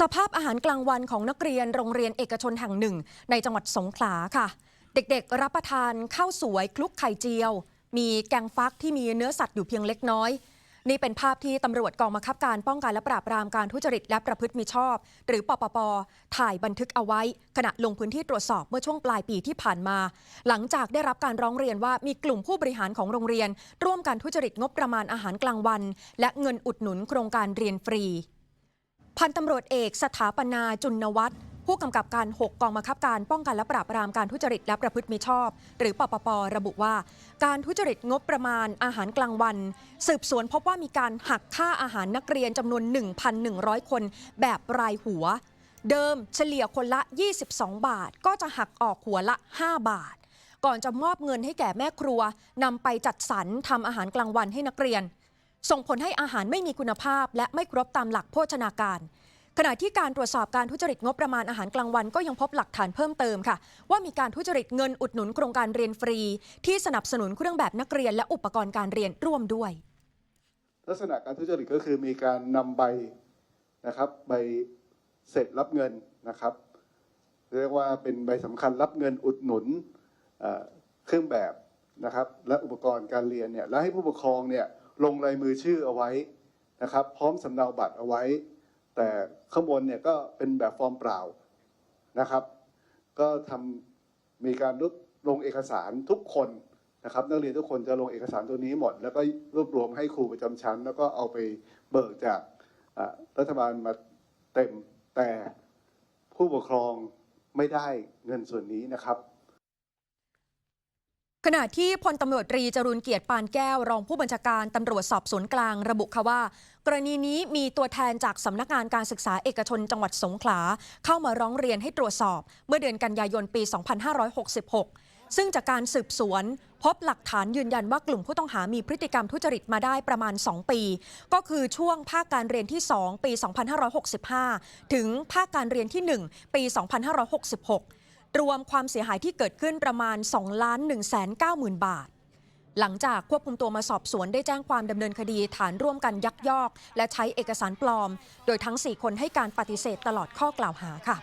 สภาพอาหารกลางวันของนักเรียนโรงเรียนเอกชนแห่งหนึ่ง ในจังหวัดสงขลาค่ะ เด็กๆ รับประทานข้าวสวยคลุกไข่เจียว มีแกงฟักที่มีเนื้อสัตว์อยู่เพียงเล็กน้อย นี่เป็นภาพที่ตำรวจกองบังคับการป้องกันและปราบปรามการทุจริตและประพฤติมิชอบ หรือปปป ถ่ายบันทึกเอาไว้ ขณะลงพื้นที่ตรวจสอบเมื่อช่วงปลายปีที่ผ่านมา หลังจากได้รับการร้องเรียนว่ามีกลุ่มผู้บริหารของโรงเรียน ร่วมกันทุจริตงบประมาณอาหารกลางวัน และเงินอุดหนุนโครงการเรียนฟรี พันตำรวจเอกสถาปนาจุนวัฒน์ผู้กำกับการ 6 กองบังคับการป้องกันและปราบปรามการทุจริตและประพฤติมิชอบ หรือปปป ระบุว่า การทุจริตงบประมาณอาหารกลางวัน สืบสวนพบว่ามีการหักค่าอาหารนักเรียนจำนวน 1,100 คน แบบรายหัว เดิมเฉลี่ยคนละ 22 บาท ก็จะหักออกหัวละ 5 บาท ก่อนจะมอบเงินให้แก่แม่ครัวนำไปจัดสรรทำอาหารกลางวันให้นักเรียน ส่งผลให้อาหารไม่มีคุณภาพ และไม่ครบตามหลักโภชนาการ ขณะที่การตรวจสอบการทุจริตงบประมาณอาหารกลางวันก็ยังพบหลักฐานเพิ่มเติมค่ะ ว่ามีการทุจริตเงินอุดหนุนโครงการเรียนฟรี ที่สนับสนุนเครื่องแบบนักเรียนและอุปกรณ์การเรียนร่วมด้วย ลักษณะการทุจริตก็คือมีการนำใบนะครับใบเสร็จรับเงินนะครับ เรียกว่าเป็นใบสำคัญรับเงินอุดหนุนเอ่อเครื่องแบบนะครับและอุปกรณ์การเรียนเนี่ยแล้วให้ผู้ปกครองเนี่ย ลงลายมือชื่อเอาไว้นะครับ พร้อมสำเนาบัตรเอาไว้ แต่ข้างบนเนี่ยก็เป็นแบบฟอร์มเปล่านะครับ ก็ทำมีการรวบลงเอกสารทุกคนนะครับ นักเรียนทุกคนจะลงเอกสารตัวนี้หมด แล้วก็รวบรวมให้ครูประจำชั้น แล้วก็เอาไปเบิกจากรัฐบาลมาเต็มแต่ผู้ปกครองไม่ได้เงินส่วนนี้นะครับ ขณะที่พลตำรวจตรีจรุนเกียรติปานแก้ว รองผู้บัญชาการตำรวจสอบสวนกลางระบุค่ะว่า กรณีนี้มีตัวแทนจากสำนักงานการศึกษาเอกชนจังหวัดสงขลา เข้ามาร้องเรียนให้ตรวจสอบ เมื่อเดือนกันยายนปี 2566 ซึ่งจากการสืบสวน พบหลักฐานยืนยันว่ากลุ่มผู้ต้องหามีพฤติกรรมทุจริตมาได้ประมาณ 2 ปี ก็คือช่วงภาคการเรียนที่ 2 ปี 2565 ถึงภาคการเรียนที่ 1 ปี 2566 รวมความเสียหายที่เกิดขึ้นประมาณ 2 ล้าน1 9 0 0 0 0 บาท หลังจากควบคุมตัวมาสอบสวนได้แจ้งความดำเนินคดีฐานร่วมกันยักยอก และใช้เอกสารปลอม โดยทั้ง 4 คนให้การปฏิเสธตลอดข้อกล่าวหาค่ะ